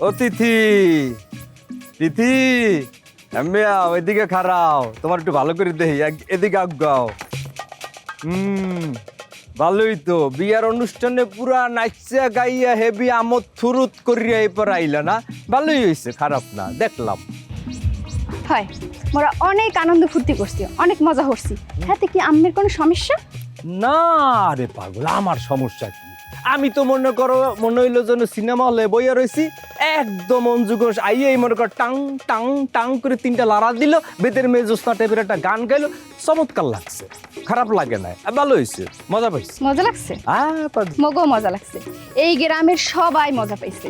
ও তিথি তিথি এমিয়া ওইদিকে খারাও তোমার একটু ভালো করে এক- এদিকে আগাও হুম ভালোই তো বিয়ার অনুষ্ঠানে পুরা নাচা গাইয়া হেবি আমোদ থুরুত করিয়া এরপর আইলা না? ভালোই হয়েছে খারাপ না দেখলাম। হয় মোরা অনেক আনন্দ ফুর্তি করছি অনেক মজা করছি। হাতে কি আম্মের কোনো সমস্যা? না রে পাগল আমার সমস্যা কি? আমি তো মনে করো মনে হইল যেন সিনেমা হলে বইয়া রয়েছি একদম অঞ্জুঘোষ আইয়াই মনে কর টাং টাং টাং করে তিনটা লাড়া দিল বেদের মেজোস্তা টাইপের একটা গান গাইলো চমৎকার লাগছে। খারাপ লাগে না ভালো হয়েছে মজা পাইছে। মজা লাগছে। মগও মজা লাগছে। এই গ্রামের সবাই মজা পাইছে।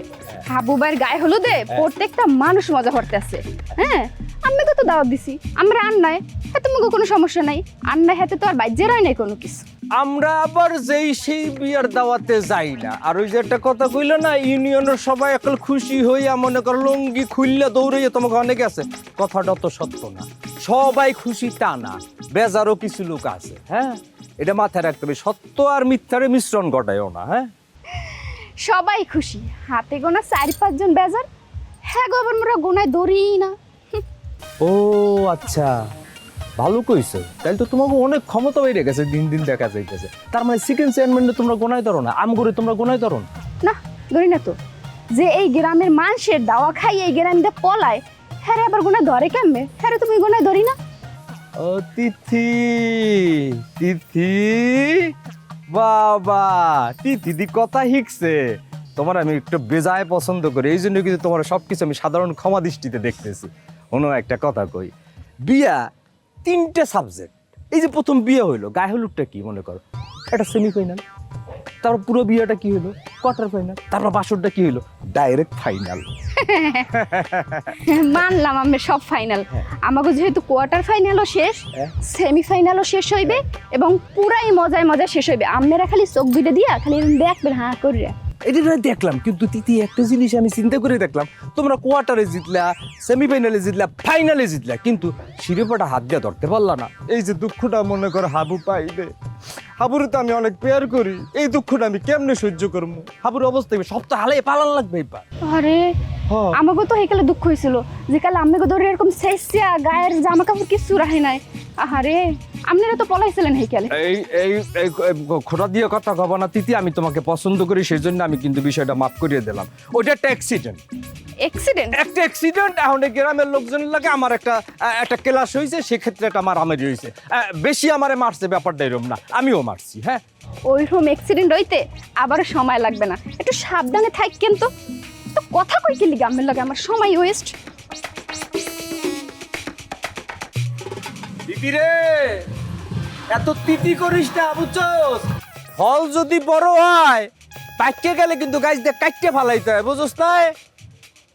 হাবু ভাইয়ের গায়ে হলুদে প্রত্যেকটা মানুষ মজা করতে আছে হ্যাঁ আমি তো দাওয়াত দিছি। আমরা আন্নায় হাতে মগো কোনো সমস্যা নাই। আন্নায় হাতে তো আর বাইজে রয় নাই কোনো কিছু। আমরা আবার যেই সেই বিয়ার দাওয়াতে যাই না। আর ওই যে একটা কথা কইলো না ইউনিয়নের সবাই একল খুশি হইয়া মনে কর লঙ্গি খুললে দৌড়াইয়া তোমাকে অনেকে আছে। কথাটা তো সত্য না। সবাই খুশি তা না। বেজারও কিছু লোক আছে হ্যাঁ? এটা মাথায় রাখতে হবে। সত্য আর মিথ্যারে মিশ্রণ ঘটায়ও না হ্যাঁ? সবাই খুশি। হাতে গোনা চার পাঁচজন বেজার। হ্যাঁ গো আবার মোরা গোনায় দৌড়ি না। ও আচ্ছা। ভালো কইছো। তাহলে তো তোমাকে অনেক ক্ষমতা বেড়ে গেছে দিন দিন দেখা যাইতেছে। তার মানে সেকেন্ড চেয়ারম্যানে তোমরা গোনায় ধরো না আম করে তোমরা গোনায় ধরো না। না ধরি না তো। যে এই গ্রামের মানুষের দাওয়া খাই এই গ্রামে পলায় হ্যাঁ আবার গোনায় ধরে কেমনে? হ্যাঁ তুমি গোনায় ধরি না। ও তিথি তিথি বাবা তিথি দি কথা শিখছে তোমার আমি একটু বেজায় পছন্দ করি এই জন্য কিন্তু তোমার সবকিছু আমি সাধারণ ক্ষমা দৃষ্টিতে দেখতেছি। অন্য একটা কথা কই। বিয়া তিনটে সাবজেক্ট এই যে প্রথম বিয়ে হইল গায়ে হলুদটা কি মনে করো? একটা সেমিফাইনাল তারপর পুরো বিয়েটা কি হলো কোয়ার্টার ফাইনাল তারপর বাসরটা কি হলো ডাইরেক্ট ফাইনাল মানলাম আমি সব ফাইনাল আমাকে যেহেতু কোয়ার্টার ফাইনালও শেষ হ্যাঁ। সেমিফাইনালও শেষ হইবে এবং পুরাই মজায় মজায় শেষ হইবে। আপনারা খালি চোখ দুইটা দিয়া খালি দেখবেন হ্যাঁ করিয়া এটা দেখলাম। কিন্তু তিতি, একটা জিনিস আমি চিন্তা করে দেখলাম, তোমরা কোয়ার্টারে জিতলা, সেমিফাইনালে জিতলা, ফাইনালে জিতলা, কিন্তু শিরোপাটা হাত দিয়ে ধরতে পারলা না। এই যে দুঃখটা মনে করো হাবু পাইবে। হাবুরে তো আমি অনেক পেয়ার করি। এই দুঃখটা আমি কেমনে সহ্য করব? হাবুর অবস্থা সব তো হালে পালান লাগবে এবার। আরে। আমাকে তো হেকালে দুঃখ হয়েছিল যে কালে আমাকে ধরে এরকম শেষিয়া গায়ের জামা কাপড় কিছু রাখে নাই। আহারে আপনারা তো পলাইছিলেন হেকালে এই এই এই খোটা দিয়ে কথা কব না তিতি আমি তোমাকে পছন্দ করি সেই জন্য আমি কিন্তু বিষয়টা মাফ করিয়ে দিলাম। ওটা একটা অ্যাক্সিডেন্ট অ্যাক্সিডেন্ট একটা অ্যাক্সিডেন্ট এখন গ্রামের লোকজন লাগে আমার একটা একটা ক্লাস হয়েছে সেক্ষেত্রে একটা আমার আমারই হয়েছে বেশি আমারে মারছে ব্যাপারটা এরকম না আমিও মারছি হ্যাঁ। ওইরকম অ্যাক্সিডেন্ট হইতে আবার সময় লাগবে না। একটু সাবধানে থাকেন তো। তো কথা কই কি লিগে আমার লাগে আমার সময় ওয়েস্ট দিদি রে এত তিতি করিস না বুঝছস? ফল যদি বড় হয় পাইকে গেলে কিন্তু গাছ দিয়ে কাটতে ফালাইতে হয় বুঝছস তাই?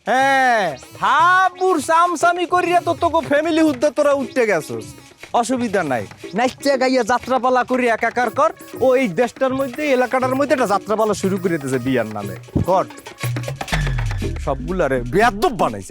হ্যাঁ হাবুর সামসামি করিয়া তো তোকে ফ্যামিলি হুদ্দে তোরা উঠতে গেছস। অসুবিধা নাই। নাইচা গাইয়া যাত্রাপালা করি একাকার কর, ও এই দেশটার মধ্যে এলাকাটার মধ্যে একটা যাত্রাপালা শুরু করে দিয়েছে বিয়ার নামে। কর। সবগুলারে বেয়াদ্দব বানাইছে।